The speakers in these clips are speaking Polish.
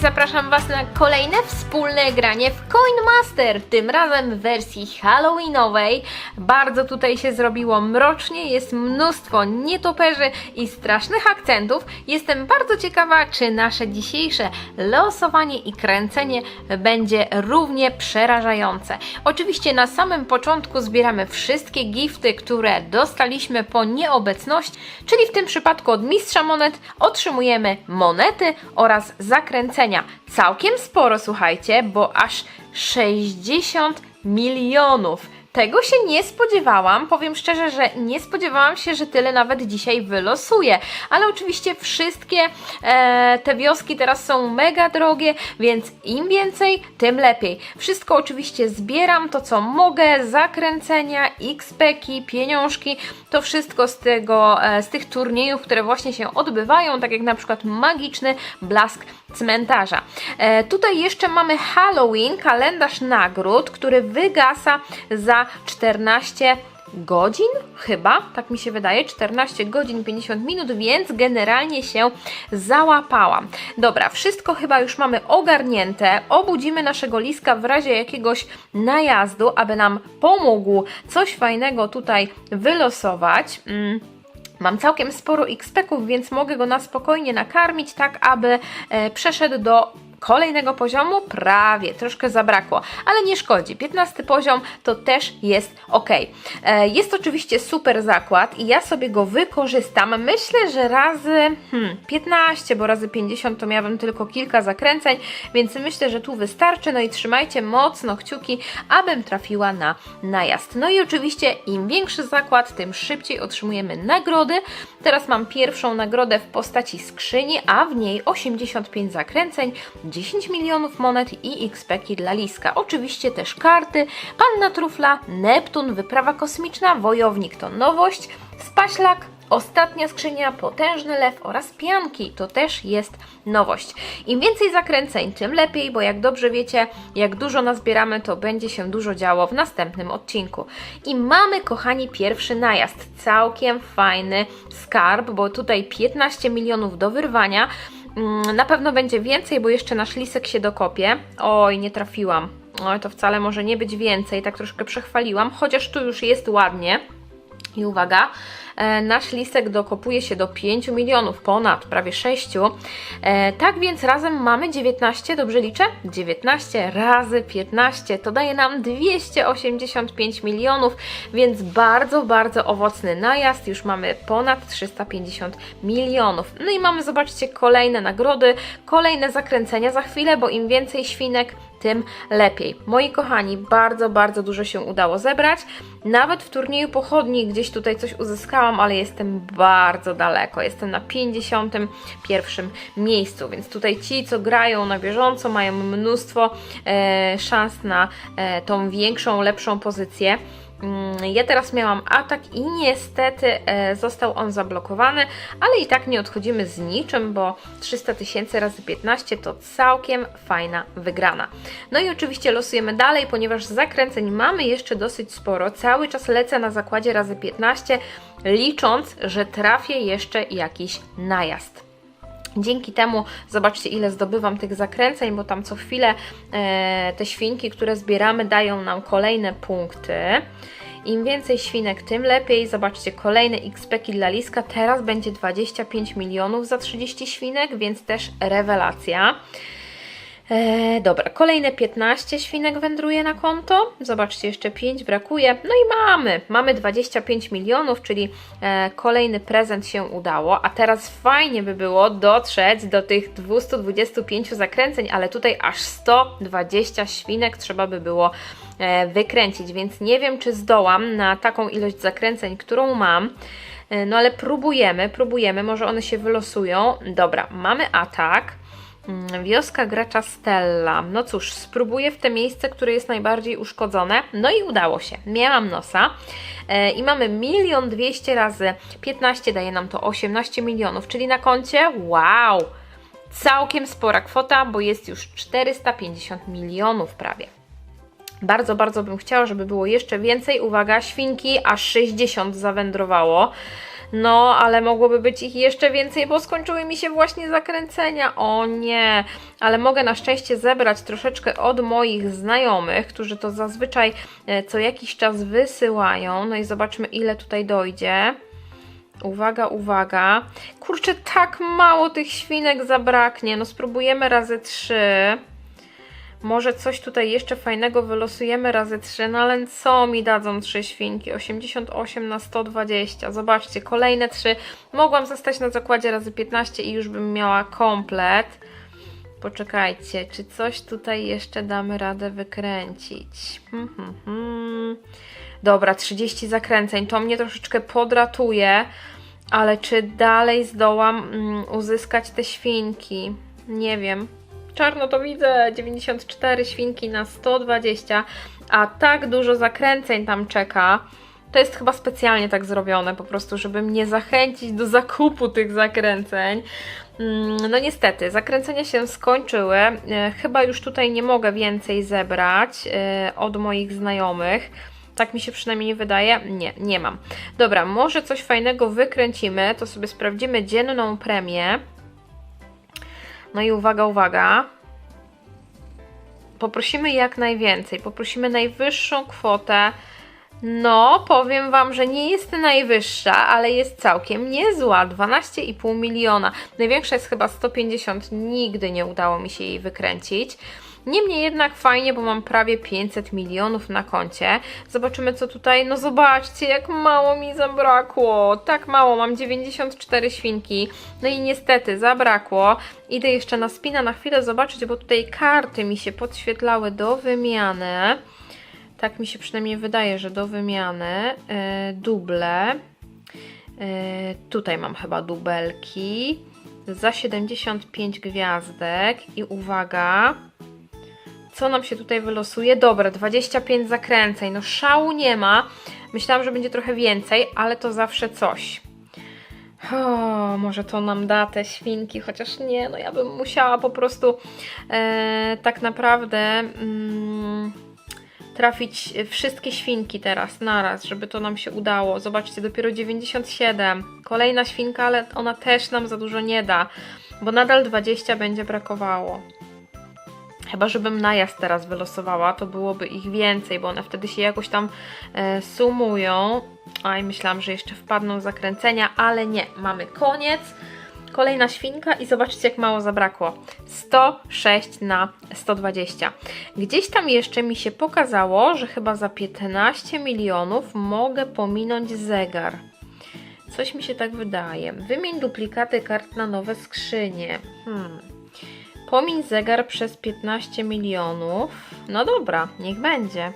Zapraszam Was na kolejne wspólne granie w Coin Master, tym razem w wersji halloweenowej. Bardzo tutaj się zrobiło mrocznie, jest mnóstwo nietoperzy i strasznych akcentów. Jestem bardzo ciekawa, czy nasze dzisiejsze losowanie i kręcenie będzie równie przerażające. Oczywiście na samym początku zbieramy wszystkie gifty, które dostaliśmy po nieobecności, czyli w tym przypadku od mistrza monet otrzymujemy monety oraz Całkiem sporo, słuchajcie, bo aż 60 milionów. Tego się nie spodziewałam. Powiem szczerze, że nie spodziewałam się, że tyle nawet dzisiaj wylosuję. Ale oczywiście wszystkie e, te wioski teraz są mega drogie, więc im więcej, tym lepiej. Wszystko oczywiście zbieram, to co mogę, zakręcenia, XP-ki, pieniążki, to wszystko z tego, e, z tych turniejów, które właśnie się odbywają, tak jak na przykład magiczny blask cmentarza. E, tutaj jeszcze mamy Halloween, kalendarz nagród, który wygasa za 14 godzin, chyba, tak mi się wydaje, 14 godzin 50 minut, więc generalnie się załapałam. Dobra, wszystko chyba już mamy ogarnięte. Obudzimy naszego liska w razie jakiegoś najazdu, aby nam pomógł coś fajnego tutaj wylosować. Mm. Mam całkiem sporo XP-ków, więc mogę go na spokojnie nakarmić, tak aby e, przeszedł do kolejnego poziomu. Prawie, troszkę zabrakło, ale nie szkodzi. 15 poziom to też jest ok. E, jest oczywiście super zakład i ja sobie go wykorzystam. Myślę, że razy hmm, 15, bo razy 50 to miałabym tylko kilka zakręceń, więc myślę, że tu wystarczy. No i trzymajcie mocno kciuki, abym trafiła na najazd. No i oczywiście im większy zakład, tym szybciej otrzymujemy nagrody. Teraz mam pierwszą nagrodę w postaci skrzyni, a w niej 85 zakręceń, 10 milionów monet i XP dla Liska. Oczywiście też karty, Panna Trufla, Neptun, Wyprawa Kosmiczna, Wojownik to nowość, Spaślak, Ostatnia skrzynia, potężny lew oraz pianki. To też jest nowość. Im więcej zakręceń, tym lepiej, bo jak dobrze wiecie, jak dużo nazbieramy, to będzie się dużo działo w następnym odcinku. I mamy, kochani, pierwszy najazd. Całkiem fajny skarb, bo tutaj 15 milionów do wyrwania. Mm, Na pewno będzie więcej, bo jeszcze nasz lisek się dokopie. Oj, nie trafiłam. Oj, to wcale może nie być więcej, tak troszkę przechwaliłam, chociaż tu już jest ładnie. I uwaga, e, nasz lisek dokopuje się do 5 milionów, ponad prawie 6. E, tak więc razem mamy 19, dobrze liczę? 19 razy 15 to daje nam 285 milionów, więc bardzo, bardzo owocny najazd. Już mamy ponad 350 milionów. No i mamy, zobaczcie, kolejne nagrody, kolejne zakręcenia za chwilę, bo im więcej świnek, tym lepiej. Moi kochani, bardzo, bardzo dużo się udało zebrać. Nawet w turnieju pochodni gdzieś tutaj coś uzyskałam, ale jestem bardzo daleko. Jestem na 51 miejscu, więc tutaj ci, co grają na bieżąco, mają mnóstwo e, szans na e, tą większą, lepszą pozycję. Mm, Ja teraz miałam atak i niestety e, został on zablokowany, ale i tak nie odchodzimy z niczym, bo 300 tysięcy razy 15 to całkiem fajna wygrana. No i oczywiście losujemy dalej, ponieważ zakręceń mamy jeszcze dosyć sporo. Cały czas lecę na zakładzie razy 15, licząc, że trafię jeszcze jakiś najazd. Dzięki temu zobaczcie, ile zdobywam tych zakręceń, bo tam co chwilę e, te świnki, które zbieramy, dają nam kolejne punkty. Im więcej świnek, tym lepiej. Zobaczcie, kolejne XP dla Liska. Teraz będzie 25 milionów za 30 świnek, więc też rewelacja. E, dobra, kolejne 15 świnek wędruje na konto. Zobaczcie, jeszcze 5 brakuje. No i mamy, mamy 25 milionów, czyli e, kolejny prezent się udało. A teraz fajnie by było dotrzeć do tych 225 zakręceń, ale tutaj aż 120 świnek trzeba by było e, wykręcić, więc nie wiem, czy zdołam na taką ilość zakręceń, którą mam. E, No ale próbujemy, próbujemy, może one się wylosują. Dobra, mamy atak. Mm, Wioska gracza Stella. No cóż, spróbuję w te miejsce, które jest najbardziej uszkodzone. No i udało się. Miałam nosa. E, I mamy milion dwieście razy 15 daje nam to 18 milionów, czyli na koncie wow! Całkiem spora kwota, bo jest już 450 milionów prawie. Bardzo, bardzo bym chciała, żeby było jeszcze więcej. Uwaga, świnki, aż 60 zawędrowało. No, ale mogłoby być ich jeszcze więcej, bo skończyły mi się właśnie zakręcenia. O nie, ale mogę na szczęście zebrać troszeczkę od moich znajomych, którzy to zazwyczaj e, co jakiś czas wysyłają. No i zobaczmy, ile tutaj dojdzie. Uwaga, uwaga. Kurczę, tak mało tych świnek zabraknie. No spróbujemy razy trzy. Może coś tutaj jeszcze fajnego wylosujemy razy 3, no ale co mi dadzą 3 świnki? 88 na 120. Zobaczcie, kolejne 3. Mogłam zostać na zakładzie razy 15 i już bym miała komplet. Poczekajcie, czy coś tutaj jeszcze damy radę wykręcić? Hmm, hmm, hmm. Dobra, 30 zakręceń. To mnie troszeczkę podratuje, ale czy dalej zdołam mm, uzyskać te świnki? Nie wiem. Czarno to widzę, 94 świnki na 120, a tak dużo zakręceń tam czeka. To jest chyba specjalnie tak zrobione, po prostu, żeby mnie zachęcić do zakupu tych zakręceń. Mm, No niestety, zakręcenia się skończyły. E, Chyba już tutaj nie mogę więcej zebrać e, od moich znajomych. Tak mi się przynajmniej wydaje. Nie, nie mam. Dobra, może coś fajnego wykręcimy. To sobie sprawdzimy dzienną premię. No i uwaga, uwaga. Poprosimy jak najwięcej. Poprosimy najwyższą kwotę. No, powiem Wam, że nie jest najwyższa, ale jest całkiem niezła. 12,5 miliona. Największa jest chyba 150. Nigdy nie udało mi się jej wykręcić. Niemniej jednak fajnie, bo mam prawie 500 milionów na koncie. Zobaczymy co tutaj. No zobaczcie, jak mało mi zabrakło. Tak mało, mam 94 świnki. No i niestety zabrakło. Idę jeszcze na spina na chwilę zobaczyć, bo tutaj karty mi się podświetlały do wymiany. Tak mi się przynajmniej wydaje, że do wymiany. Yy, duble. Yy, tutaj mam chyba dubelki. Za 75 gwiazdek. I uwaga. Co nam się tutaj wylosuje? Dobra, 25 zakręceń. No szału nie ma. Myślałam, że będzie trochę więcej, ale to zawsze coś. O, może to nam da te świnki, chociaż nie, no ja bym musiała po prostu e, tak naprawdę mm, trafić wszystkie świnki teraz naraz, żeby to nam się udało. Zobaczcie, dopiero 97. Kolejna świnka, ale ona też nam za dużo nie da, bo nadal 20 będzie brakowało. Chyba, żebym najazd teraz wylosowała, to byłoby ich więcej, bo one wtedy się jakoś tam e, sumują. A i myślałam, że jeszcze wpadną zakręcenia, ale nie. Mamy koniec. Kolejna świnka i zobaczcie, jak mało zabrakło. 106 na 120. Gdzieś tam jeszcze mi się pokazało, że chyba za 15 milionów mogę pominąć zegar. Coś mi się tak wydaje. Wymień duplikaty kart na nowe skrzynie. Hmm. Pomiń zegar przez 15 milionów. No dobra, niech będzie.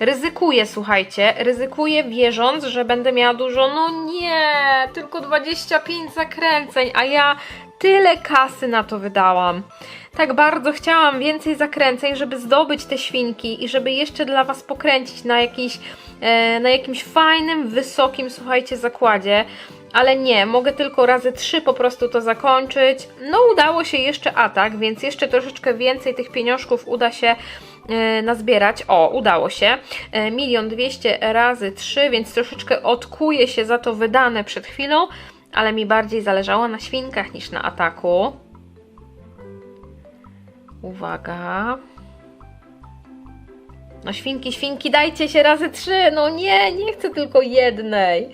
Ryzykuję, słuchajcie, ryzykuję wierząc, że będę miała dużo. No nie, tylko 25 zakręceń, a ja tyle kasy na to wydałam. Tak bardzo chciałam więcej zakręceń, żeby zdobyć te świnki i żeby jeszcze dla Was pokręcić na, jakiś, e, na jakimś fajnym, wysokim, słuchajcie, zakładzie. Ale nie, mogę tylko razy trzy po prostu to zakończyć. No udało się jeszcze atak, więc jeszcze troszeczkę więcej tych pieniążków uda się e, nazbierać. O, udało się. E, Milion dwieście razy trzy, więc troszeczkę odkuje się za to wydane przed chwilą, ale mi bardziej zależało na świnkach niż na ataku. Uwaga. No świnki, świnki, dajcie się razy trzy. No nie, nie chcę tylko jednej.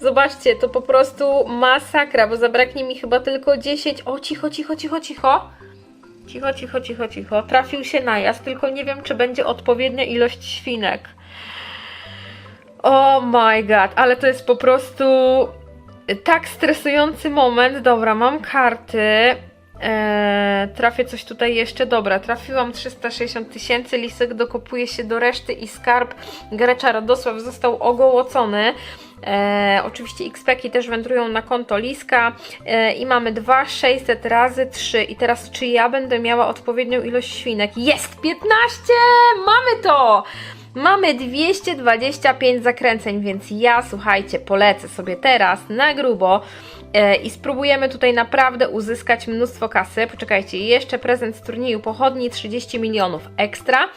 Zobaczcie, to po prostu masakra, bo zabraknie mi chyba tylko 10. O, cicho, cicho, cicho, cicho. Cicho, cicho, cicho, cicho. Trafił się najazd, tylko nie wiem, czy będzie odpowiednia ilość świnek. Oh my god, ale to jest po prostu tak stresujący moment. Dobra, mam karty. Eee, trafię coś tutaj jeszcze. Dobra, trafiłam 360 tysięcy. Lisek dokopuje się do reszty i skarb Grecza Radosław został ogołocony. E, oczywiście XP też wędrują na konto Liska e, i mamy 2,600 razy 3 i teraz czy ja będę miała odpowiednią ilość świnek? Jest! 15! Mamy to! Mamy 225 zakręceń, więc ja, słuchajcie, polecę sobie teraz na grubo e, i spróbujemy tutaj naprawdę uzyskać mnóstwo kasy. Poczekajcie, jeszcze prezent z turnieju pochodni 30 milionów ekstra.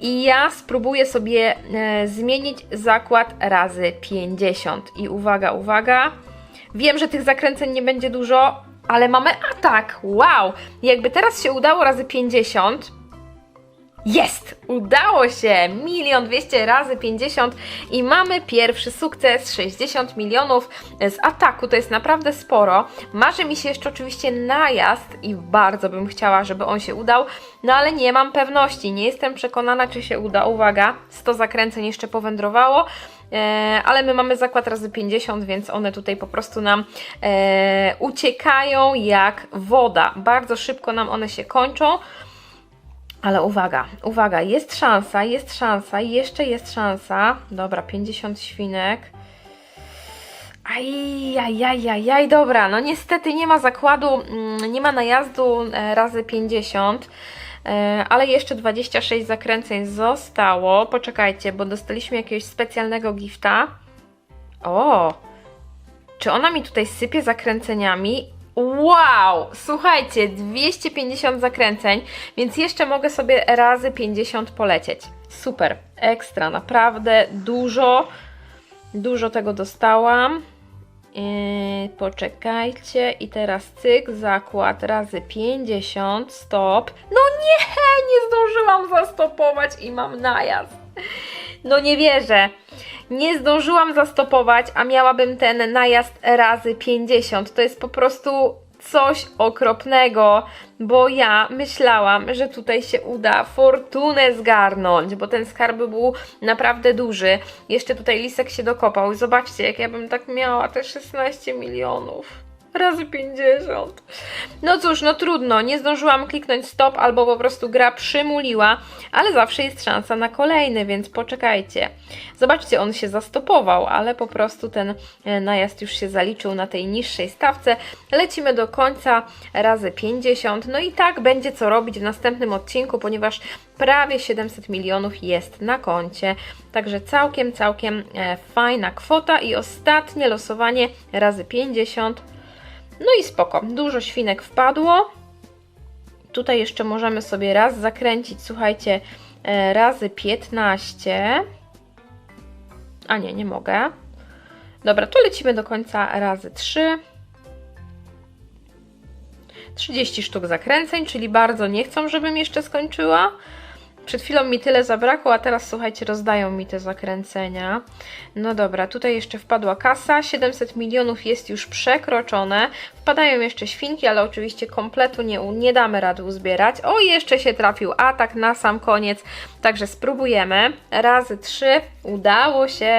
I ja spróbuję sobie e, zmienić zakład razy 50. I uwaga, uwaga. Wiem, że tych zakręceń nie będzie dużo, ale mamy atak. Wow! Jakby teraz się udało razy 50. Jest! Udało się! Milion dwieście razy 50 i mamy pierwszy sukces 60 milionów z ataku. To jest naprawdę sporo. Marzy mi się jeszcze oczywiście najazd i bardzo bym chciała, żeby on się udał, no ale nie mam pewności. Nie jestem przekonana, czy się uda. Uwaga, 100 zakręceń jeszcze powędrowało. E, ale my mamy zakład razy 50, więc one tutaj po prostu nam e, uciekają jak woda. Bardzo szybko nam one się kończą. Ale uwaga, uwaga, jest szansa, jest szansa, jeszcze jest szansa. Dobra, 50 świnek. Ajajajajaj, dobra, no niestety nie ma zakładu, mm, nie ma najazdu e, razy 50, e, ale jeszcze 26 zakręceń zostało. Poczekajcie, bo dostaliśmy jakiegoś specjalnego gifta. O, czy ona mi tutaj sypie zakręceniami? Wow! Słuchajcie, 250 zakręceń, więc jeszcze mogę sobie razy 50 polecieć. Super, ekstra, naprawdę dużo, dużo tego dostałam. Yy, poczekajcie i teraz cyk, zakład razy 50, stop. No nie, nie zdążyłam zastopować i mam najazd. No nie wierzę. Nie zdążyłam zastopować, a miałabym ten najazd razy 50. To jest po prostu coś okropnego, bo ja myślałam, że tutaj się uda fortunę zgarnąć, bo ten skarb był naprawdę duży. Jeszcze tutaj lisek się dokopał. Zobaczcie, jak ja bym tak miała te 16 milionów razy 50. No cóż, no trudno, nie zdążyłam kliknąć stop albo po prostu gra przymuliła, ale zawsze jest szansa na kolejny, więc poczekajcie. Zobaczcie, on się zastopował, ale po prostu ten e, najazd już się zaliczył na tej niższej stawce. Lecimy do końca razy 50. No i tak będzie co robić w następnym odcinku, ponieważ prawie 700 milionów jest na koncie. Także całkiem, całkiem e, fajna kwota i ostatnie losowanie razy 50. No i spoko, dużo świnek wpadło. Tutaj jeszcze możemy sobie raz zakręcić, słuchajcie, e, razy 15. A nie, nie mogę. Dobra, to lecimy do końca razy 3. 30 sztuk zakręceń, czyli bardzo nie chcą, żebym jeszcze skończyła. Przed chwilą mi tyle zabrakło, a teraz słuchajcie, rozdają mi te zakręcenia. No dobra, tutaj jeszcze wpadła kasa, 700 milionów jest już przekroczone. Wpadają jeszcze świnki, ale oczywiście kompletu nie, nie damy rady uzbierać. O, jeszcze się trafił atak na sam koniec, także spróbujemy. Razy 3, udało się.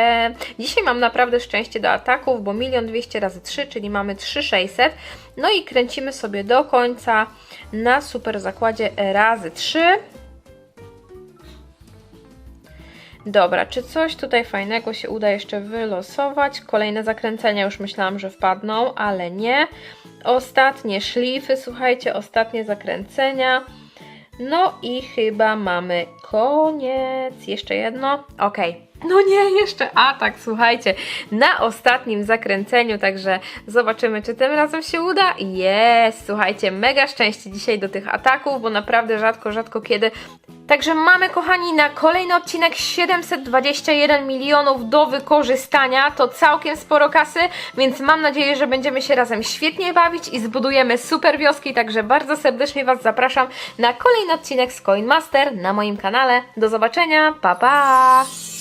Dzisiaj mam naprawdę szczęście do ataków, bo 1 200 razy 3, czyli mamy 3600. No i kręcimy sobie do końca na super zakładzie razy 3. Dobra, czy coś tutaj fajnego się uda jeszcze wylosować? Kolejne zakręcenia już myślałam, że wpadną, ale nie. Ostatnie szlify, słuchajcie, ostatnie zakręcenia. No i chyba mamy koniec. Jeszcze jedno. Ok. No nie, jeszcze atak, słuchajcie, na ostatnim zakręceniu, także zobaczymy, czy tym razem się uda. Jest, słuchajcie, mega szczęście dzisiaj do tych ataków, bo naprawdę rzadko, rzadko kiedy. Także mamy, kochani, na kolejny odcinek 721 milionów do wykorzystania. To całkiem sporo kasy, więc mam nadzieję, że będziemy się razem świetnie bawić i zbudujemy super wioski. Także bardzo serdecznie Was zapraszam na kolejny odcinek z Coin Master na moim kanale. Do zobaczenia, pa pa!